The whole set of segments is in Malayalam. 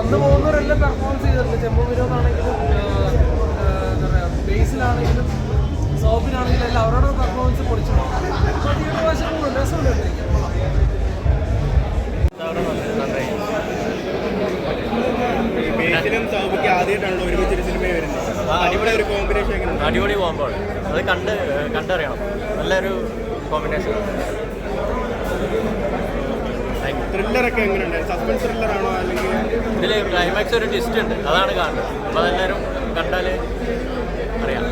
വന്നു പോകുന്നവരെല്ലാം പെർഫോമൻസ് ചെയ്തിട്ടുണ്ട്. ചെമ്പു വിനോദാണെങ്കിലും എന്താ പറയുക ബേസിലാണെങ്കിലും സോപ്പിനാണെങ്കിലും എല്ലാം അവരുടെ പെർഫോമൻസ് അപ്പോൾ വാശം രസമുണ്ട് സിനിമ വരുന്നത്. അടിപൊളി. ഒരു കോമ്പിനേഷൻ എങ്ങനെ അടിപൊളി പോകുമ്പോൾ അത് കണ്ട് കണ്ടറിയണം. നല്ലൊരു കോമ്പിനേഷൻ ത്രില്ലറൊക്കെ എങ്ങനെയുണ്ട്? സസ്പെൻസ് ത്രില്ലറാണോ അല്ലെങ്കിൽ ഇതിൽ ക്ലൈമാക്സ് ഒരു ട്വിസ്റ്റ് ഉണ്ട്. അതാണ് കാണുന്നത്. അപ്പോൾ അതെല്ലാവരും കണ്ടാൽ അറിയാം.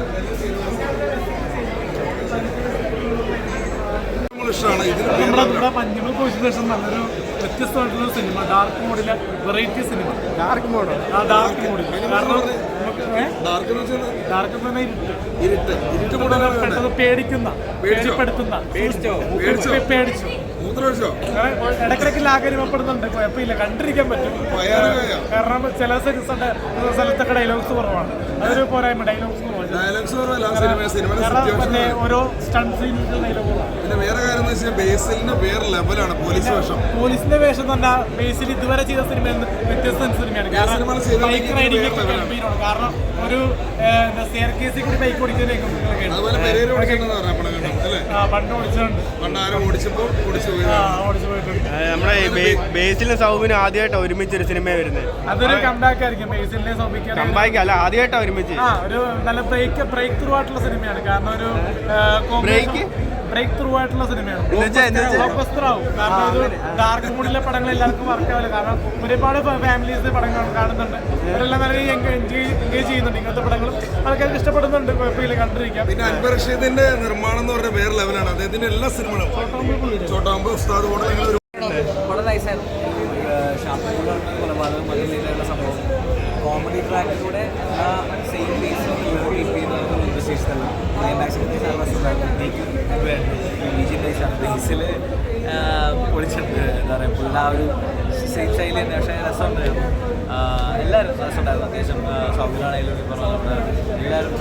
ഇഷ്ടമാണ്. നമ്മുടെ നല്ലൊരു വ്യത്യസ്തമായിട്ടുള്ള സിനിമ ഡാർക്ക് മോഡിലെ വെറൈറ്റി സിനിമ ഡാർക്ക് മോഡോ ആ ഡാർക്ക് മോഡിൽ കാരണം നമുക്ക് ഡാർക്ക് ഇരുട്ട്. ഇരുട്ട്. ഇരുട്ട് മൂടാൻ പെട്ടെന്ന് പേടിക്കുന്ന പേടിച്ചോ? പേടിപ്പെടുത്തുന്ന. പേടിച്ചോ? ഇടയ്ക്കിടയ്ക്ക് ലാഗ് അനുഭവപ്പെടുന്നുണ്ട് കുഴപ്പമില്ല. കണ്ടിരിക്കാൻ പറ്റും. കാരണം ചില സ്ഥലത്തൊക്കെ ഡയലോഗ്സ് കുറവാണ്. അതൊരു പോരായ്മ. ഡയലോഗ്സ് കുറവാണ്. മറ്റേ ഓരോ പിന്നെ വേറെ കാര്യം എന്ന് വെച്ചാൽ വേറെ ലെവലാണ് പോലീസ് വേഷം. പോലീസിന്റെ വേഷം തന്നെ ബേസിൽ ഇതുവരെ ചെയ്ത സിനിമ വ്യത്യസ്ത സിനിമയാണ് ബൈക്ക് റൈഡിംഗ് ഒക്കെ വേറെ ഗംഭീരമാണ്. കാരണം ഒരു സ്റ്റെയർ കേസിൽ കൂടി ബൈക്ക് ഓടിക്കുന്ന അതുപോലെ പണ്ട് ഓടിച്ചിട്ടുണ്ട്. പണ്ട് ആരും ഓടിച്ചപ്പോൾ ഓടിച്ചു പോയി ആ ഓടിച്ചു പോയിട്ടുണ്ട്. നമ്മുടെ ബേസിലെ സൗബിനും ആദ്യമായിട്ടാണ് ഒരുമിച്ചൊരു സിനിമ വരുന്നത് അതൊരു കമ്പാക്ക് ആയിരിക്കും. ബേസിലിനെ സോപ്പിക്കാൻ കമ്പായിക്ക് അല്ല ആദ്യമായിട്ടാണ് ഒരുമിച്ച്. ആ ഒരു നല്ല ബ്രേക്ക് ബ്രേക്ക് ത്രൂ ആയിട്ടുള്ള സിനിമയാണ്. കാരണം ഒരു Break? ബ്രേക്ക് ത്രൂ ആയിട്ടുള്ള സിനിമയാണ്. കാരണം ഇത് ഡാർക്ക് മൂഡിലെ പടങ്ങൾ എല്ലാവർക്കും വർക്ക് ആവില്ല. കാരണം ഒരുപാട് ഫാമിലീസ് പടങ്ങൾ കാണുന്നുണ്ട്. അവരെല്ലാം നല്ല എൻഗേജ് ചെയ്യുന്നുണ്ട്. ഇങ്ങനത്തെ പടങ്ങളും ആൾക്കാർക്ക് ഇഷ്ടപ്പെടുന്നുണ്ട്. കുഴപ്പമില്ല കണ്ടിരിക്കാം. പിന്നെ അൻവർ റഷീദിന്റെ നിർമ്മാണം എന്ന് പറഞ്ഞ വേറെ ലെവലാണ് അദ്ദേഹത്തിന്റെ എല്ലാ സിനിമകളും. ചോട്ടാമ്പ് ഉസ്താദ് വളരെ നൈസായിരുന്നു ഷാപ്പൂരിലാണ് കൊലപാതകം അതിലുള്ള സംഭവം. കോമഡി ട്രാക്കിലൂടെ ആ സെയിം ബേസ് ബേസിൽ പൊളിച്ചിട്ടുണ്ട് എന്താ പറയുക പുള്ള ആ ഒരു സെയിം ശൈലി തന്നെ പക്ഷേ രസമുണ്ടായിരുന്നു ആ, എല്ലാവരും രസമുണ്ടായിരുന്നു. അത്യാവശ്യം ഷോപ്പിലാണെങ്കിലും ഈ പറഞ്ഞ പോലെ എല്ലാവരും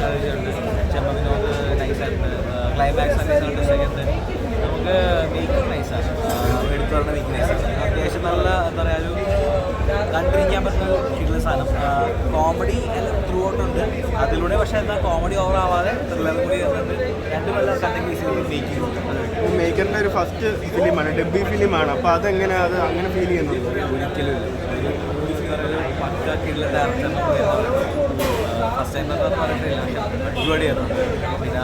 ചെമ്മ വിനോദ് നൈസായിട്ടുണ്ട് ക്ലൈമാക്സ് നൈസായിട്ട് സെക്കൻഡ് നമുക്ക് വീക്ക് നൈസാണ് എടുത്തു പറഞ്ഞ വീക്ക് നൈസാണ് അത്യാവശ്യം നല്ല എന്താ പറയുക ഒരു കണ്ടിരിക്കാൻ പറ്റുന്ന ഒരു കിട്ടുന്ന സാധനം കോമഡി ത്രൂ ഔട്ട് ഉണ്ട്. അതിലൂടെ പക്ഷേ എന്താ കോമഡി ഓവർ ആവാതെ ത്രില്ലറും കൂടി വന്നിട്ട് രണ്ട് കൊല്ലം കണ്ടിന്യൂസ് മേക്കിംഗ് മേക്കറിന്റെ ഒരു ഫസ്റ്റ് ഫിലിമാണ് ഡെബി ഫിലിമാണ് അപ്പോൾ അതെങ്ങനെ അത് അങ്ങനെ ഫീൽ ചെയ്യുന്നുണ്ട് ഒരിക്കലും പക്ക ഫസ്റ്റ് ടൈം എന്നൊക്കെ പറഞ്ഞിട്ടില്ല അടിപൊളിയായിരുന്നു. പിന്നെ